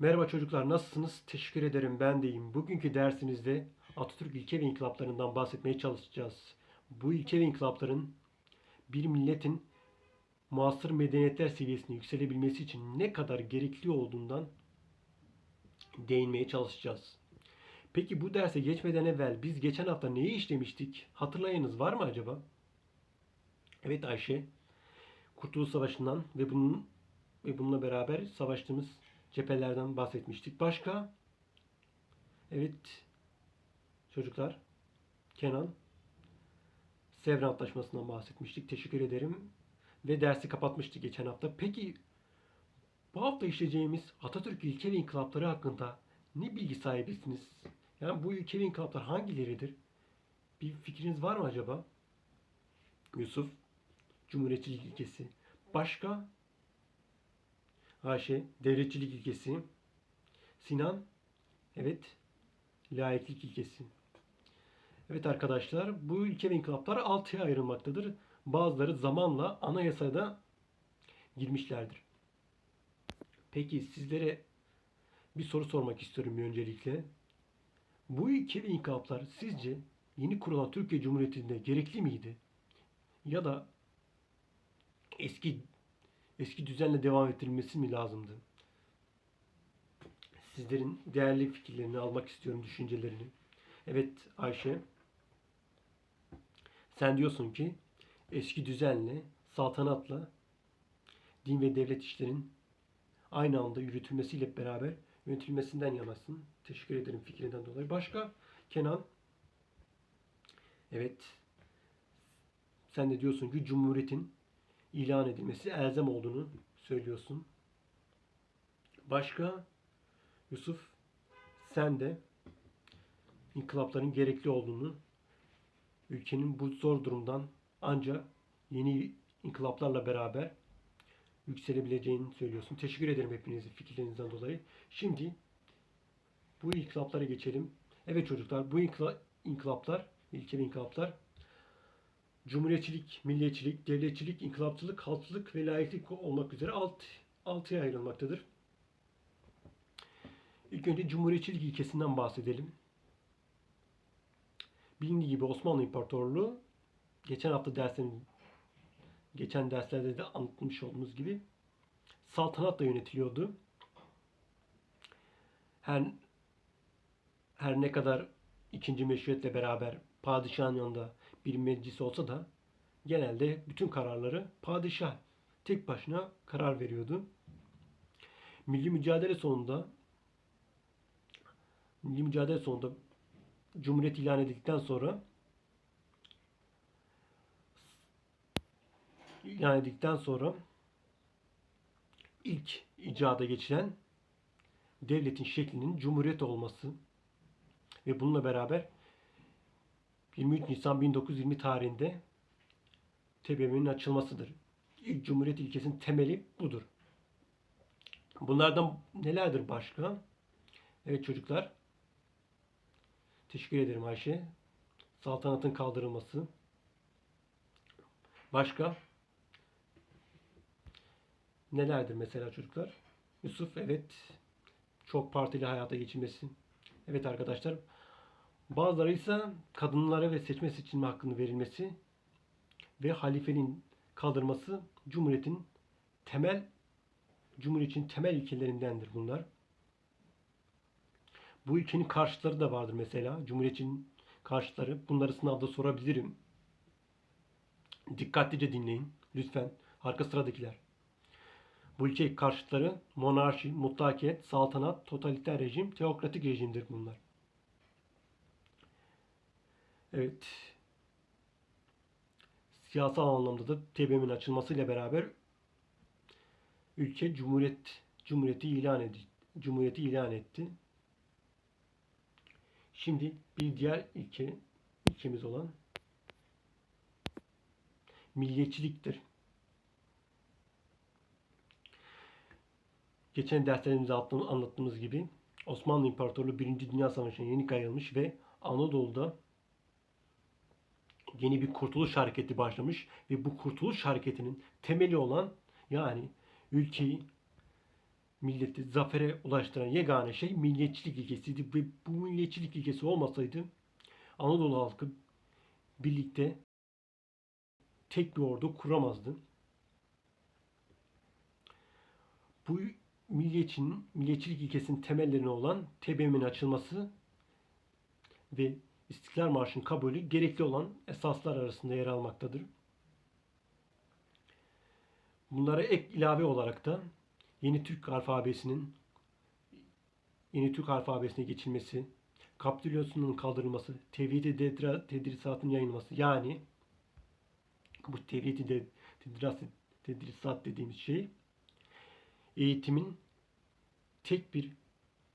Merhaba çocuklar nasılsınız? Teşekkür ederim ben deyim. Bugünkü dersimizde Atatürk ilke ve inkılaplarından bahsetmeye çalışacağız. Bu ilke ve inkılapların bir milletin muasır medeniyetler seviyesine yükselebilmesi için ne kadar gerekli olduğundan değinmeye çalışacağız. Peki bu derse geçmeden evvel biz geçen hafta neyi işlemiştik? Hatırlayanız var mı acaba? Evet Ayşe, Kurtuluş Savaşı'ndan ve bunun ve bununla beraber savaştığımız cephelerden bahsetmiştik. Başka? Evet çocuklar, Kenan, Sevr Antlaşması'ndan bahsetmiştik. Teşekkür ederim. Ve dersi kapatmıştık geçen hafta. Peki bu hafta işleyeceğimiz Atatürk ilke ve inkılapları hakkında ne bilgi sahibisiniz? Yani bu ilke ve inkılaplar hangileridir? Bir fikriniz var mı acaba? Yusuf, Cumhuriyetçilik ilkesi. Başka? Ayşe, devletçilik ilkesi. Sinan, evet, laiklik ilkesi. Evet arkadaşlar, bu ilke ve inkılaplar altıya ayrılmaktadır. Bazıları zamanla anayasaya da girmişlerdir. Peki sizlere bir soru sormak istiyorum öncelikle. Bu ilke ve inkılaplar sizce yeni kurulan Türkiye Cumhuriyeti'nde gerekli miydi? Ya da eski eski düzenle devam ettirilmesi mi lazımdı? Sizlerin değerli fikirlerini almak istiyorum, düşüncelerini. Evet Ayşe, sen diyorsun ki eski düzenle, saltanatla din ve devlet işlerin aynı anda yürütülmesiyle beraber yönetilmesinden yanasın. Teşekkür ederim fikrinden dolayı. Başka? Kenan, evet, sen de diyorsun ki Cumhuriyet'in ilan edilmesi elzem olduğunu söylüyorsun. Başka? Yusuf, sen de inkılapların gerekli olduğunu, ülkenin bu zor durumdan ancak yeni inkılaplarla beraber yükselebileceğini söylüyorsun. Teşekkür ederim hepinizin fikirlerinizden dolayı. Şimdi bu inkılaplara geçelim. Evet çocuklar bu inkıla- inkılaplar, ilke inkılaplar Cumhuriyetçilik, milliyetçilik, devletçilik, inkılapçılık, halkçılık ve laiklik olmak üzere alt, altıya ayrılmaktadır. İlk önce Cumhuriyetçilik ilkesinden bahsedelim. Bilindiği gibi Osmanlı İmparatorluğu geçen hafta derslerin geçen derslerde de anlatmış olduğumuz gibi saltanatla yönetiliyordu. Her her ne kadar ikinci meşruiyetle beraber padişahın yanında bir meclis olsa da genelde bütün kararları padişah tek başına karar veriyordu. Milli mücadele sonunda milli mücadele sonunda Cumhuriyet ilan edildikten sonra ilan edildikten sonra ilk icada geçilen devletin şeklinin cumhuriyet olması ve bununla beraber 23 Nisan 1920 tarihinde TBMM'nin açılmasıdır. İlk Cumhuriyet ilkesinin temeli budur. Bunlardan nelerdir başka? Evet çocuklar. Teşekkür ederim Ayşe. Saltanatın kaldırılması. Başka? Nelerdir mesela çocuklar? Yusuf evet. Çok partili hayata geçilmesi. Evet arkadaşlar. Bazıları ise kadınlara ve seçme seçilme hakkını verilmesi ve halifenin kaldırması Cumhuriyet'in temel Cumhuriyet'in temel ilkelerindendir bunlar. Bu ülkenin karşıtları da vardır mesela. Cumhuriyet'in karşıtları. Bunları sınavda sorabilirim. Dikkatlice dinleyin. Lütfen. Arka sıradakiler. Bu ülke karşıtları monarşi, mutlakiyet, saltanat, totaliter rejim, teokratik rejimdir bunlar. Evet. Siyasal anlamda da TBMM'nin açılmasıyla beraber ülke cumhuriyet cumhuriyeti ilan etti. Cumhuriyeti ilan etti. Şimdi bir diğer ilke ilkemiz olan milliyetçiliktir. Geçen derslerimizde anlattığımız gibi Osmanlı İmparatorluğu 1. Dünya Savaşı'na yeni kayılmış ve Anadolu'da yeni bir kurtuluş hareketi başlamış ve bu kurtuluş hareketinin temeli olan yani ülkeyi milleti zafere ulaştıran yegane şey milliyetçilik ilkesiydi ve bu milliyetçilik ilkesi olmasaydı Anadolu halkı birlikte tek bir ordu kuramazdı. Bu milliyetçinin, milliyetçilik ilkesinin temellerine olan TBMM'nin açılması ve İstiklal Marşı'nın kabulü gerekli olan esaslar arasında yer almaktadır. Bunlara ek ilave olarak da yeni Türk alfabesinin yeni Türk alfabesine geçilmesi, kapitülasyonun kaldırılması, tevhid-i tedrisatın yayılması yani bu tevhid-i tedrisat dediğimiz şey eğitimin tek bir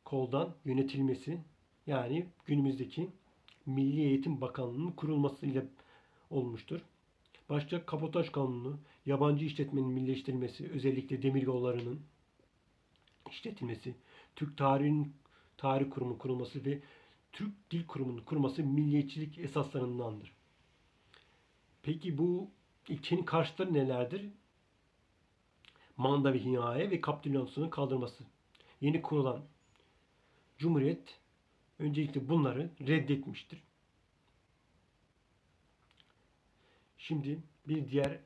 koldan yönetilmesi yani günümüzdeki Milli Eğitim Bakanlığı'nın kurulmasıyla olmuştur. Başta kabotaj kanunu, yabancı işletmenin millileştirilmesi, özellikle demir yollarının işletilmesi, Türk Tarihin Tarih Kurumu kurulması ve Türk Dil Kurumu'nun kurulması milliyetçilik esaslarındandır. Peki bu ilkenin karşıtları nelerdir? Manda ve himaye ve kapitülasyonun kaldırması. Yeni kurulan Cumhuriyet öncelikle bunları reddetmiştir. Şimdi bir diğer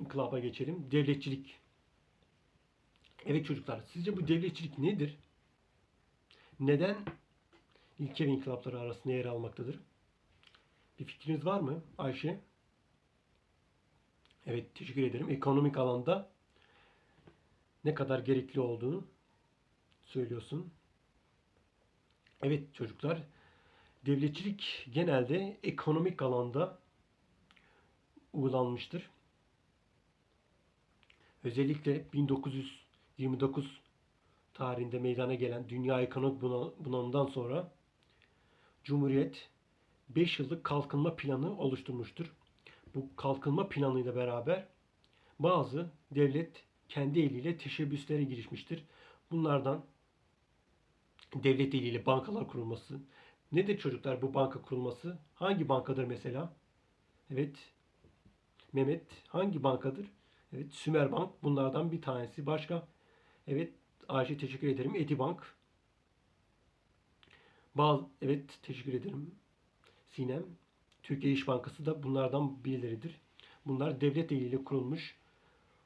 inkılaba geçelim. Devletçilik. Evet çocuklar, sizce bu devletçilik nedir? Neden ilke ve inkılapları arasında yer almaktadır? Bir fikriniz var mı Ayşe? Evet, teşekkür ederim. Ekonomik alanda ne kadar gerekli olduğunu söylüyorsun. Evet çocuklar, devletçilik genelde ekonomik alanda uygulanmıştır. Özellikle 1929 tarihinde meydana gelen dünya ekonomik buna- bunalımdan sonra Cumhuriyet 5 yıllık kalkınma planı oluşturmuştur. Bu kalkınma planıyla beraber bazı devlet kendi eliyle teşebbüslere girişmiştir. Bunlardan devlet eliyle bankalar kurulması. Nedir çocuklar bu banka kurulması? Hangi bankadır mesela? Evet. Mehmet hangi bankadır? Evet Sümer Bank bunlardan bir tanesi. Başka? Evet Ayşe teşekkür ederim. Etibank. Bazı evet teşekkür ederim. Sinem. Türkiye İş Bankası da bunlardan birileridir. Bunlar devlet eliyle kurulmuş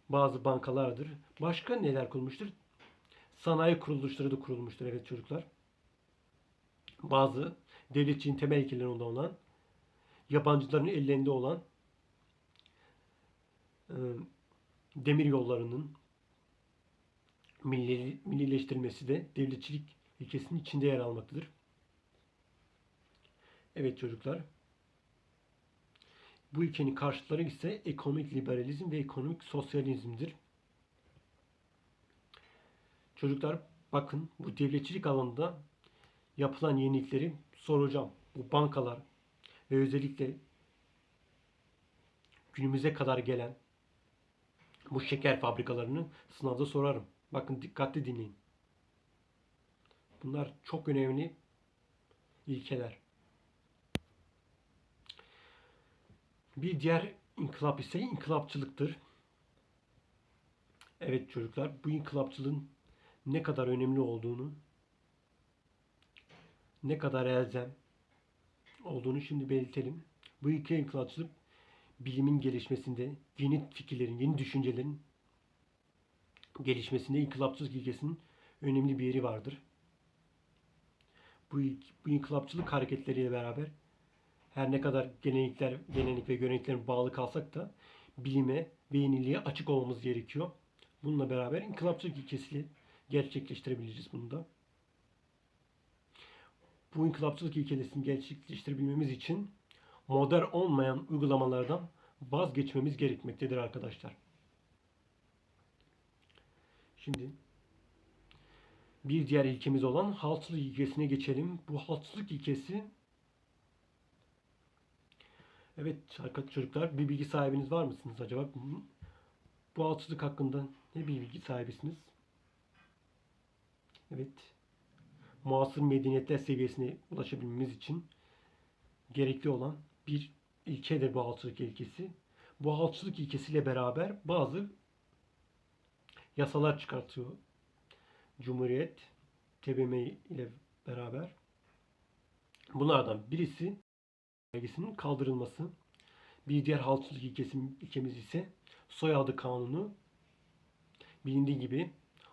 bazı bankalardır. Başka neler kurulmuştur? Sanayi kuruluşları da kurulmuştur evet çocuklar. Bazı devletçiliğin temel ilkelerinde olan yabancıların ellerinde olan e, demir yollarının milli, millileştirilmesi de devletçilik ilkesinin içinde yer almaktadır. Evet çocuklar. Bu ülkenin karşıtları ise ekonomik liberalizm ve ekonomik sosyalizmdir. Çocuklar bakın bu devletçilik alanında yapılan yenilikleri soracağım. Bu bankalar ve özellikle günümüze kadar gelen bu şeker fabrikalarını sınavda sorarım. Bakın dikkatli dinleyin. Bunlar çok önemli ilkeler. Bir diğer inkılap ise inkılapçılıktır. Evet çocuklar bu inkılapçılığın ne kadar önemli olduğunu, ne kadar elzem olduğunu şimdi belirtelim. Bu iki inkılapçılık bilimin gelişmesinde, yeni fikirlerin, yeni düşüncelerin gelişmesinde inkılapçılık ilkesinin önemli bir yeri vardır. Bu, bu inkılapçılık hareketleriyle beraber her ne kadar gelenekler, gelenek ve göreneklerin bağlı kalsak da bilime ve yeniliğe açık olmamız gerekiyor. Bununla beraber inkılapçılık ilkesiyle gerçekleştirebiliriz bunu da. Bu inkılapçılık ilkesini gerçekleştirebilmemiz için modern olmayan uygulamalardan vazgeçmemiz gerekmektedir arkadaşlar. Şimdi bir diğer ilkemiz olan haltçılık ilkesine geçelim. Bu haltçılık ilkesi Evet arkadaşlar çocuklar bir bilgi sahibiniz var mısınız acaba? Bu haltçılık hakkında ne bir bilgi sahibisiniz? Evet. Muasır medeniyetler seviyesine ulaşabilmemiz için gerekli olan bir ilkedir bu haltçılık ilkesi. Bu haltçılık ilkesiyle beraber bazı yasalar çıkartıyor Cumhuriyet, TBMM ile beraber. Bunlardan birisi vergisinin kaldırılması. Bir diğer halkçılık ilkemiz ise soyadı kanunu. Bilindiği gibi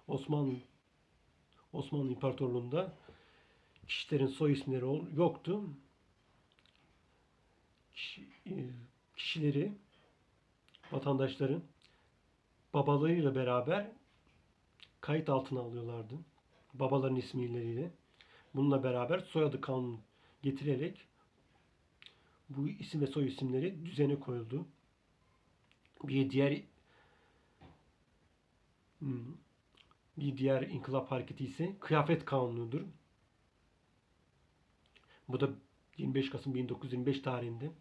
Osmanlı Osmanlı İmparatorluğu'nda kişilerin soy isimleri yoktu. E, kişileri, vatandaşların babalarıyla beraber kayıt altına alıyorlardı. Babaların isimleriyle. Bununla beraber soyadı kanunu getirerek bu isim ve soy isimleri düzene koyuldu. Bir diğer hmm, bir diğer inkılap hareketi ise kıyafet kanunudur. Bu da 25 Kasım 1925 tarihinde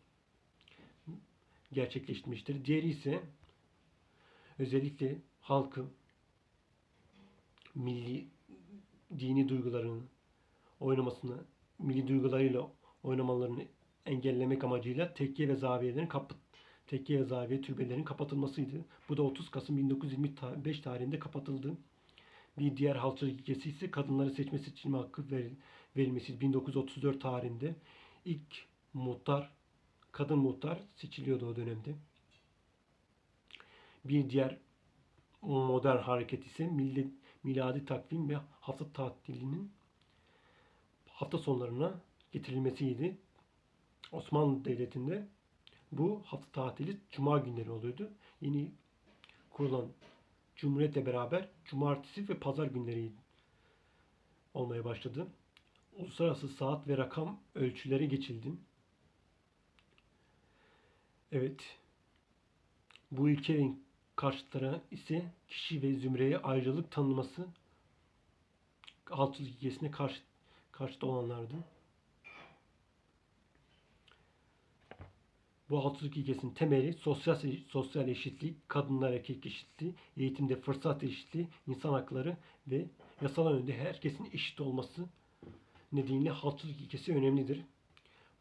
gerçekleştirmiştir. Diğeri ise özellikle halkı milli dini duygularını oynamasını, milli duygularıyla oynamalarını engellemek amacıyla tekke ve zaviyelerin kap tekke ve zaviye türbelerinin kapatılmasıydı. Bu da 30 Kasım 1925 tarihinde kapatıldı. Bir diğer halkçılık ilkesi ise kadınları seçme seçilme hakkı ver- verilmesi 1934 tarihinde ilk muhtar kadın muhtar seçiliyordu o dönemde. Bir diğer modern hareket ise milli, miladi takvim ve hafta tatilinin hafta sonlarına getirilmesiydi. Osmanlı Devleti'nde bu hafta tatili cuma günleri oluyordu. Yeni kurulan Cumhuriyet'le beraber cumartesi ve pazar günleri olmaya başladı. Uluslararası saat ve rakam ölçülere geçildi. Evet. Bu ilkelerin karşıtlara ise kişi ve zümreye ayrılık tanınması halkçılık ilkesine karşı, karşıt olanlardı. Bu halkçılık ilkesinin temeli sosyal sosyal eşitlik, kadınlar erkek eşitliği, eğitimde fırsat eşitliği, insan hakları ve yasal önünde herkesin eşit olması nedeniyle halkçılık ilkesi önemlidir.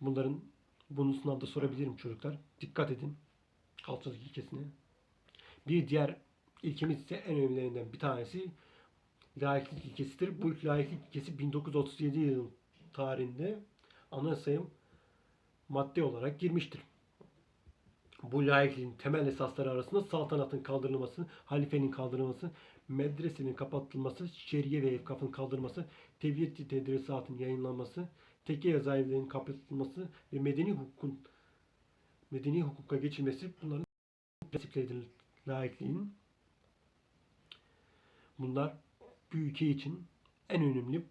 Bunların bunu sınavda sorabilirim çocuklar. Dikkat edin halkçılık ilkesine. Bir diğer ilkemiz ise en önemlilerinden bir tanesi laiklik ilkesidir. Bu laiklik ilkesi 1937 yıl tarihinde anayasaya madde olarak girmiştir. Bu laikliğin temel esasları arasında saltanatın kaldırılması, halifenin kaldırılması, medresenin kapatılması, şeriye ve evkafın kaldırılması, tevhid tedrisatın yayınlanması, tekke ve zahirlerin kapatılması ve medeni hukukun medeni hukuka geçilmesi bunların prensipleridir laikliğin. Bunlar bir ülke için en önemli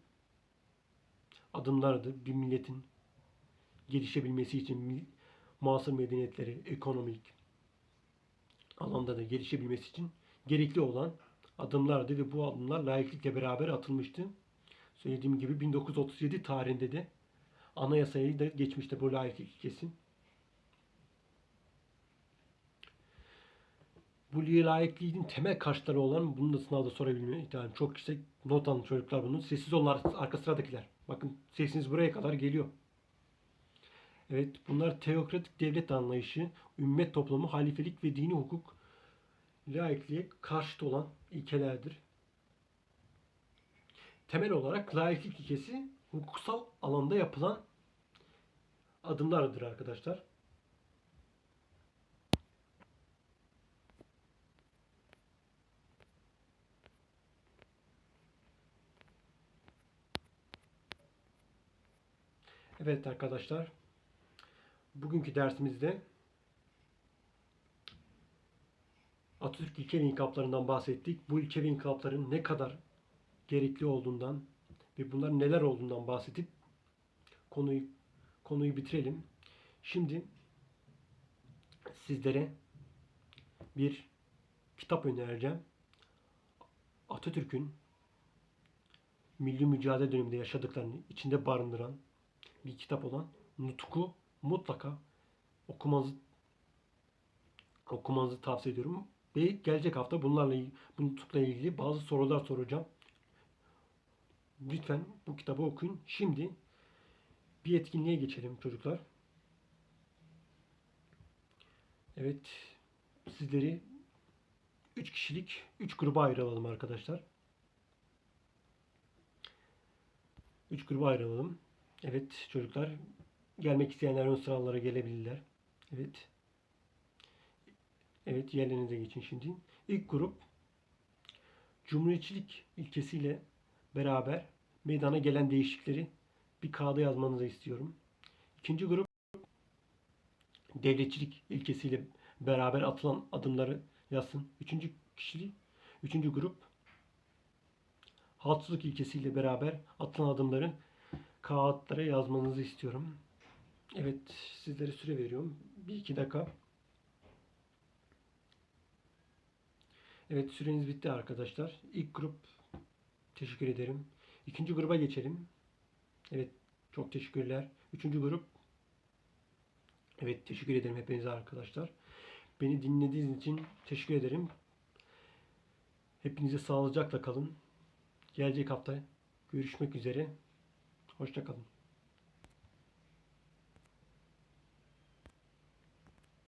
adımlardır. Bir milletin gelişebilmesi için muasır medeniyetleri, ekonomik alanda da gelişebilmesi için gerekli olan adımlardı ve bu adımlar laiklikle beraber atılmıştı. Söylediğim gibi 1937 tarihinde de anayasayı da geçmişte bu laiklik ilkesi. Bu laikliğin temel karşıtları olan bunu da sınavda sorabilme ihtimalim çok yüksek. Not alın çocuklar bunu. Sessiz olun ar- arka sıradakiler. Bakın sesiniz buraya kadar geliyor. Evet bunlar teokratik devlet anlayışı, ümmet toplumu, halifelik ve dini hukuk laikliğe karşıt olan ilkelerdir. Temel olarak laiklik ilkesi hukuksal alanda yapılan adımlardır arkadaşlar. Evet arkadaşlar. Bugünkü dersimizde Atatürk ilke ve inkılaplarından bahsettik. Bu ilke ve inkılapların ne kadar gerekli olduğundan ve bunların neler olduğundan bahsedip konuyu konuyu bitirelim. Şimdi sizlere bir kitap önereceğim. Atatürk'ün milli mücadele döneminde yaşadıklarını içinde barındıran bir kitap olan Nutku mutlaka okumanızı okumanızı tavsiye ediyorum. Ve gelecek hafta bunlarla ilgili, bu Nutuk'la ilgili bazı sorular soracağım. Lütfen bu kitabı okuyun. Şimdi bir etkinliğe geçelim çocuklar. Evet, sizleri 3 kişilik 3 gruba ayıralım arkadaşlar. Üç gruba ayrılalım. Evet çocuklar. Gelmek isteyenler ön sıralara gelebilirler. Evet. Evet yerlerinize geçin şimdi. İlk grup Cumhuriyetçilik ilkesiyle beraber meydana gelen değişiklikleri bir kağıda yazmanızı istiyorum. İkinci grup devletçilik ilkesiyle beraber atılan adımları yazsın. Üçüncü kişilik, üçüncü grup halksızlık ilkesiyle beraber atılan adımları kağıtlara yazmanızı istiyorum. Evet, sizlere süre veriyorum. Bir iki dakika. Evet, süreniz bitti arkadaşlar. İlk grup teşekkür ederim. İkinci gruba geçelim. Evet, çok teşekkürler. Üçüncü grup Evet, teşekkür ederim hepinize arkadaşlar. Beni dinlediğiniz için teşekkür ederim. Hepinize sağlıcakla kalın. Gelecek hafta görüşmek üzere. Hoşça kalın.